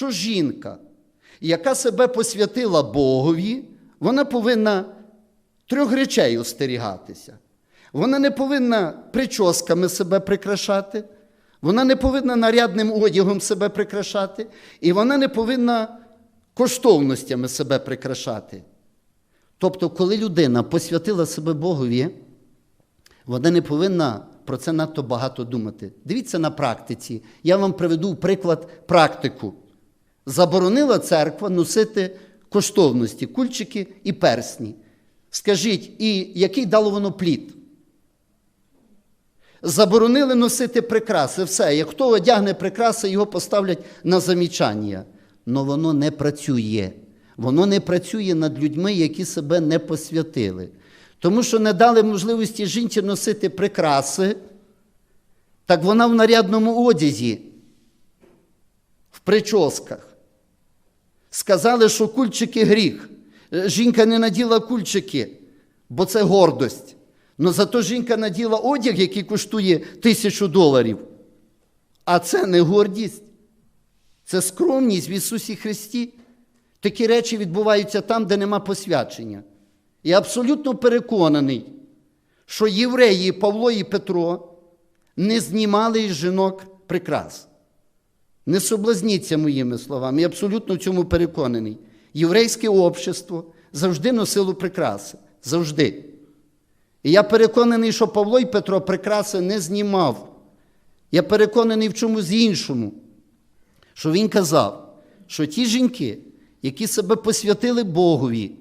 що жінка, яка себе посвятила Богові, вона повинна трьох речей остерігатися. Вона не повинна прическами себе прикрашати, вона не повинна нарядним одягом себе прикрашати, і вона не повинна коштовностями себе прикрашати. Тобто, коли людина посвятила себе Богові, вона не повинна про це надто багато думати. Дивіться на практиці. Я вам приведу приклад практику. Заборонила церква носити коштовності, кульчики і персні. Скажіть, і який дало воно плід? Заборонили носити прикраси, все. Як хто одягне прикраси, його поставлять на замічання. Но воно не працює. Воно не працює над людьми, які себе не посвятили. Тому що не дали можливості жінці носити прикраси, так вона в нарядному одязі, в прическах. Сказали, що кульчики гріх. Е, Жінка не наділа кульчики, бо це гордость. Но зато жінка наділа одяг, який коштує тисячу доларів. А це не гордість, це скромність в Ісусі Христі. Такі речі відбуваються там, де нема посвячення. Я абсолютно переконаний, що євреї Павло і Петро не знімали із жінок прикрас. Не соблазніться моїми словами, я абсолютно в цьому переконаний. Єврейське общество завжди носило прикраси. Завжди. І я переконаний, що Павло і Петро прикраси не знімав. Я переконаний в чомусь іншому, що він казав, що ті жінки, які себе посвятили Богові,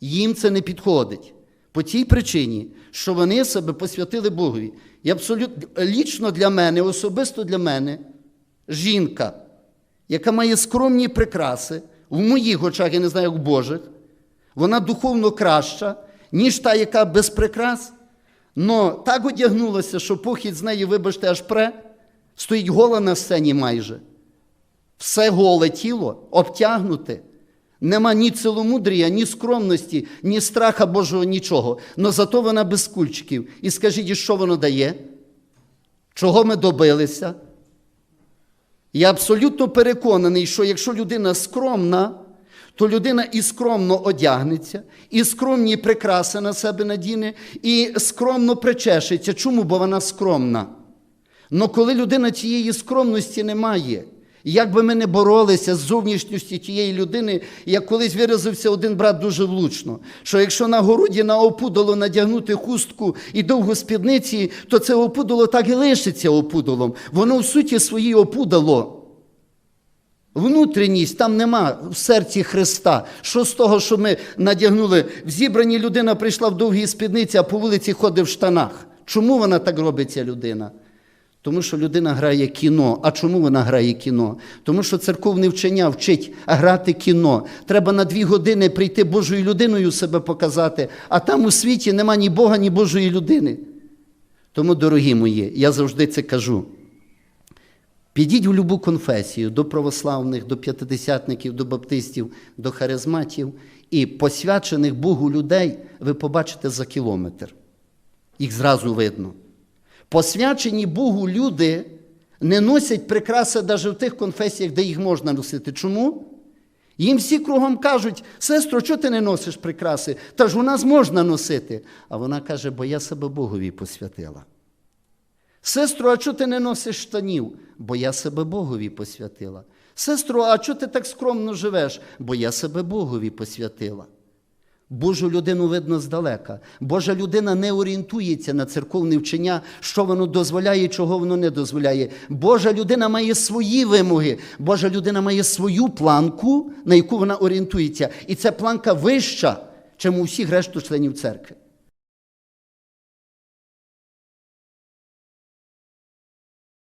їм це не підходить. По тій причині, що вони себе посвятили Богові. І абсолютно лічно для мене, особисто для мене, жінка, яка має скромні прикраси, в моїх очах, я не знаю, як Божих, вона духовно краща, ніж та, яка без прикрас, но так одягнулася, що похід з неї, вибачте, аж пре, стоїть гола на сцені майже. Все голе тіло обтягнуте. Нема ні ціломудрія, ні скромності, ні страха Божого, нічого. Но зато вона без кульчиків. І скажіть, що воно дає? Чого ми добилися? Я абсолютно переконаний, що якщо людина скромна, то людина і скромно одягнеться, і скромні прикраси на себе надіне, і скромно причешеться. Чому? Бо вона скромна. Но коли людина цієї скромності не має, як би ми не боролися з зовнішністю тієї людини, як колись виразився один брат дуже влучно, що якщо на городі на опудоло надягнути хустку і довгу спідниці, то це опудоло так і лишиться опудолом. Воно в суті своїй опудало. Внутрішність там нема в серці Христа. Що з того, що ми надягнули? В зібранні людина прийшла в довгій спідниці, а по вулиці ходить в штанах. Чому вона так робить, ця людина? Тому що людина грає кіно. А чому вона грає кіно? Тому що церковне вчення вчить грати кіно. Треба на дві години прийти Божою людиною себе показати, а там у світі нема ні Бога, ні Божої людини. Тому, дорогі мої, я завжди це кажу. Підіть в любу конфесію до православних, до п'ятидесятників, до баптистів, до харизматів і посвячених Богу людей ви побачите за кілометр. Їх зразу видно. Посвячені Богу люди не носять прикраси навіть в тих конфесіях, де їх можна носити. Чому? Їм всі кругом кажуть, сестро, чого ти не носиш прикраси? Та ж у нас можна носити. А вона каже, бо я себе Богові посвятила. Сестру, а чого ти не носиш штанів? Бо я себе Богові посвятила. Сестру, а чого ти так скромно живеш? Бо я себе Богові посвятила. Божу людину видно здалека. Божа людина не орієнтується на церковне вчення, що воно дозволяє, чого воно не дозволяє. Божа людина має свої вимоги. Божа людина має свою планку, на яку вона орієнтується. І ця планка вища, чим у всіх решту членів церкви.